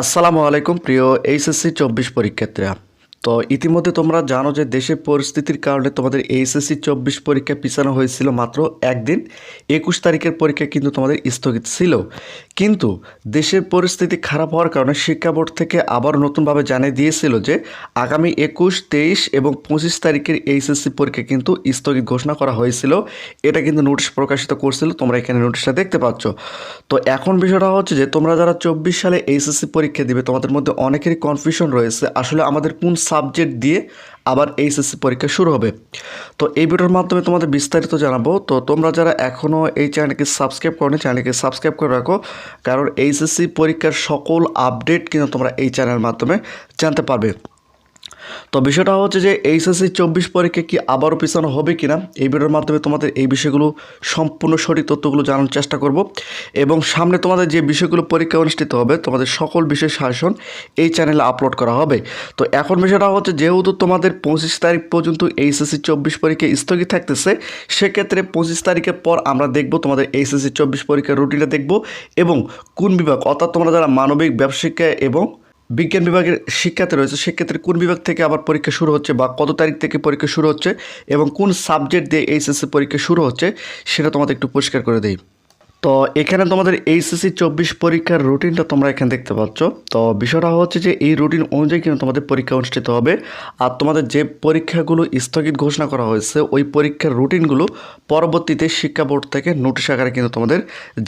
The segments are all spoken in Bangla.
আসসালামু আলাইকুম প্রিয় এইচএসসি চব্বিশ পরীক্ষার্থীরা। তো ইতিমধ্যে তোমরা জানো যে দেশের পরিস্থিতির কারণে তোমাদের এইচএসসি চব্বিশ পরীক্ষা পিছানো হয়েছিল মাত্র একদিন। একুশ তারিখের পরীক্ষা কিন্তু তোমাদের স্থগিত ছিল। কিন্তু দেশের পরিস্থিতি খারাপ হওয়ার কারণে শিক্ষা বোর্ড থেকে আবার নতুনভাবে জানিয়ে দিয়েছিল যে আগামী একুশ, তেইশ এবং পঁচিশ তারিখের এইচএসসি পরীক্ষা কিন্তু স্থগিত ঘোষণা করা হয়েছিল। এটা কিন্তু নোটিশ প্রকাশিত করছিল, তোমরা এখানে নোটিশটা দেখতে পাচ্ছ। তো এখন বিষয়টা হচ্ছে যে তোমরা যারা চব্বিশ সালে এইচএসসি পরীক্ষা দিবে, তোমাদের মধ্যে অনেকেরই কনফিউশন রয়েছে। আসলে আমাদের কোন সাবজেক্ট দিয়ে আবার এইচএসসি পরীক্ষা শুরু হবে। তো এই ভিডিওর মাধ্যমে তোমাদের বিস্তারিত জানাব। তো তোমরা যারা এখনও এই চ্যানেলকে সাবস্ক্রাইব করো চ্যানেলকে সাবস্ক্রাইব করে রাখো। কারণ এইচএসসি পরীক্ষার সকল আপডেট কিন্তু তোমরা এই চ্যানেলের মাধ্যমে জানতে পারবে। তো বিষয়টা হচ্ছে যে এইচএসসি চব্বিশ পরীক্ষা কি আবারও পিছানো হবে কি না এই ভিডিওর মাধ্যমে তোমাদের এই বিষয়গুলো, সম্পূর্ণ সঠিক তথ্যগুলো জানার চেষ্টা করব। এবং সামনে তোমাদের যে বিষয়গুলো পরীক্ষা অনুষ্ঠিত হবে, তোমাদের সকল বিষয় শাসন এই চ্যানেলে আপলোড করা হবে। তো এখন বিষয়টা হচ্ছে, যেহেতু তোমাদের পঁচিশ তারিখ পর্যন্ত এইচএসসি চব্বিশ পরীক্ষা স্থগিত থাকতেছে, সেক্ষেত্রে পঁচিশ তারিখের পর আমরা দেখব তোমাদের এইচএসসি চব্বিশ পরীক্ষার রুটিনটা দেখব এবং কোন বিভাগ, অর্থাৎ তোমরা যারা মানবিক, ব্যবসায়িকা এবং বিজ্ঞান বিভাগের শিক্ষাতে রয়েছে। সেক্ষেত্রে কোন বিভাগ থেকে আবার পরীক্ষা শুরু হচ্ছে বা কত তারিখ থেকে পরীক্ষা শুরু হচ্ছে এবং কোন সাবজেক্ট দিয়ে এইচএসসি পরীক্ষা শুরু হচ্ছে, সেটা তোমাদের একটু পরিষ্কার করে দিই। তো এখানে তোমাদের এইচএসসি চব্বিশ পরীক্ষার রুটিনটা তোমরা এখানে দেখতে পাচ্ছ। তো বিষয়টা হচ্ছে যে এই রুটিন অনুযায়ী কিন্তু তোমাদের পরীক্ষা অনুষ্ঠিত হবে। আর তোমাদের যে পরীক্ষাগুলো স্থগিত ঘোষণা করা হয়েছে, ওই পরীক্ষার রুটিনগুলো পরবর্তীতে শিক্ষা বোর্ড থেকে নোটিশ আকারে কিন্তু তোমাদের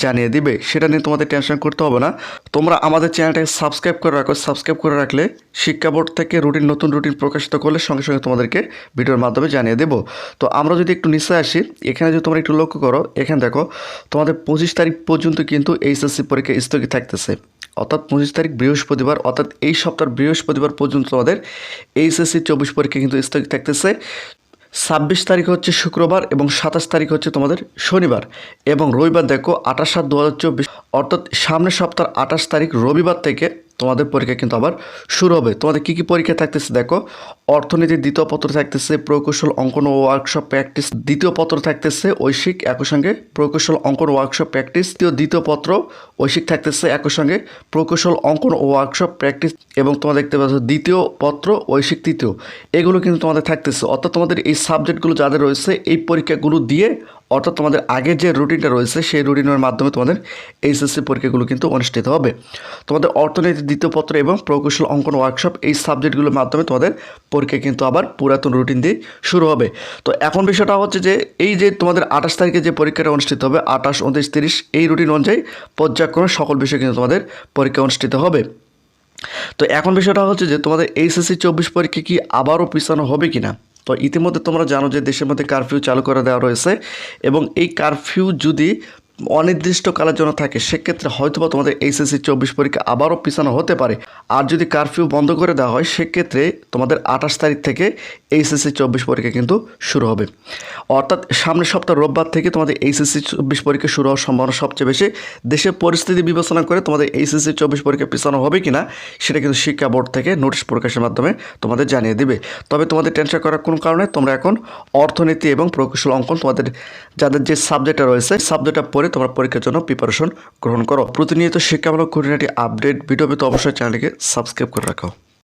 জানিয়ে দিবে। সেটা নিয়ে তোমাদের টেনশন করতে হবে না। তোমরা আমাদের চ্যানেলটাকে সাবস্ক্রাইব করে রাখো। সাবস্ক্রাইব করে রাখলে শিক্ষা বোর্ড থেকে রুটিন, নতুন রুটিন প্রকাশিত করলে সঙ্গে সঙ্গে তোমাদেরকে ভিডিওর মাধ্যমে জানিয়ে দেবো। তো আমরা যদি একটু নিচে আসি, এখানে যদি তোমরা একটু লক্ষ্য করো, এখানে দেখো তোমাদের পঁচিশ তারিখ পর্যন্ত কিন্তু এইচএসসি পরীক্ষা স্থগিত থাকতেছে। অর্থাৎ পঁচিশ তারিখ বৃহস্পতিবার, অর্থাৎ এই সপ্তাহের বৃহস্পতিবার পর্যন্ত আমাদের এইচএসসি চব্বিশ পরীক্ষা কিন্তু স্থগিত থাকতেছে। ছাব্বিশ তারিখ হচ্ছে শুক্রবার এবং সাতাশ তারিখ হচ্ছে তোমাদের শনিবার এবং রবিবার দেখো আঠাশ সাত দু হাজার চব্বিশ। অর্থাৎ সামনের সপ্তাহের আঠাশ তারিখ রবিবার থেকে তোমাদের পরীক্ষা কিন্তু আবার শুরু হবে। তোমাদের কী কী পরীক্ষা থাকতেছে দেখো? অর্থনীতির দ্বিতীয় পত্র থাকতেছে, প্রকৌশল, অঙ্কন ও ওয়ার্কশপ প্র্যাকটিস দ্বিতীয় পত্র থাকতেছে, ঐশিক একই সঙ্গে প্রকৌশল, অঙ্কন ওয়ার্কশপ প্র্যাকটিস দ্বিতীয় দ্বিতীয় পত্র ঐশিক থাকতেছে একই সঙ্গে প্রকৌশল, অঙ্কন ও ওয়ার্কশপ প্র্যাকটিস এবং তোমরা দেখতে পাচ্ছ দ্বিতীয় পত্র, ঐশিক তৃতীয়। এগুলো কিন্তু তোমাদের থাকতেছে। অর্থাৎ তোমাদের এই সাবজেক্টগুলো যাদের রয়েছে, এই পরীক্ষাগুলো দিয়ে অর্থাৎ তোমাদের আগের যে রুটিনটা রয়েছে, সেই রুটিনের মাধ্যমে তোমাদের এইচএসসি পরীক্ষাগুলো কিন্তু অনুষ্ঠিত হবে। তোমাদের অর্থনীতি দ্বিতীয় পত্র এবং প্রকৌশল অঙ্কন ওয়ার্কশপ এই সাবজেক্টগুলোর মাধ্যমে তোমাদের পরীক্ষা কিন্তু আবার পুরাতন রুটিন দিয়ে শুরু হবে। তো এখন বিষয়টা হচ্ছে যে, এই যে তোমাদের আঠাশ তারিখে যে পরীক্ষাটা অনুষ্ঠিত হবে, আঠাশ, উনত্রিশ, তিরিশ, এই রুটিন অনুযায়ী পর্যায়ক্রমে সকল বিষয়ে কিন্তু তোমাদের পরীক্ষা অনুষ্ঠিত হবে। তো এখন বিষয়টা হচ্ছে যে, তোমাদের এইচএসসি চব্বিশ পরীক্ষা কি আবারও পিছানো হবে কি না তো ইতিমধ্যে তোমরা জানো যে দেশের মধ্যে কারফিউ চালু করে দেওয়া রয়েছে এবং এই কারফিউ যদি অনির্দিষ্টকালের জন্য থাকে, সেক্ষেত্রে হয়তোবা তোমাদের এইচএসসি চব্বিশ পরীক্ষা আবারও পিছানো হতে পারে। আর যদি কারফিউ বন্ধ করে দেওয়া হয়, সেক্ষেত্রে তোমাদের আঠাশ তারিখ থেকে এইচএসসি চব্বিশ পরীক্ষা কিন্তু শুরু হবে। অর্থাৎ সামনের সপ্তাহ রোববার থেকে তোমাদের এইচএসসি চব্বিশ পরীক্ষা শুরু হওয়ার সম্ভাবনা সবচেয়ে বেশি। দেশের পরিস্থিতি বিবেচনা করে তোমাদের এইচএসসি চব্বিশ পরীক্ষা পিছানো হবে কি না সেটা কিন্তু শিক্ষা বোর্ড থেকে নোটিশ প্রকাশের মাধ্যমে তোমাদের জানিয়ে দিবে। তবে তোমাদের টেনশন করার কোনো কারণে তোমরা এখন অর্থনীতি এবং প্রকৌশল অঙ্কন তোমাদের যাদের যে সাবজেক্টটা রয়েছে সাবজেক্টটা পড়ে তোমরা পরীক্ষার জন্য প্রিপারেশন গ্রহণ করো। প্রতিনিয়ত শিক্ষামূলক খুঁটিনাটি আপডেট ভিডিও পেতে অবশ্যই চ্যানেলকে সাবস্ক্রাইব করে রাখো।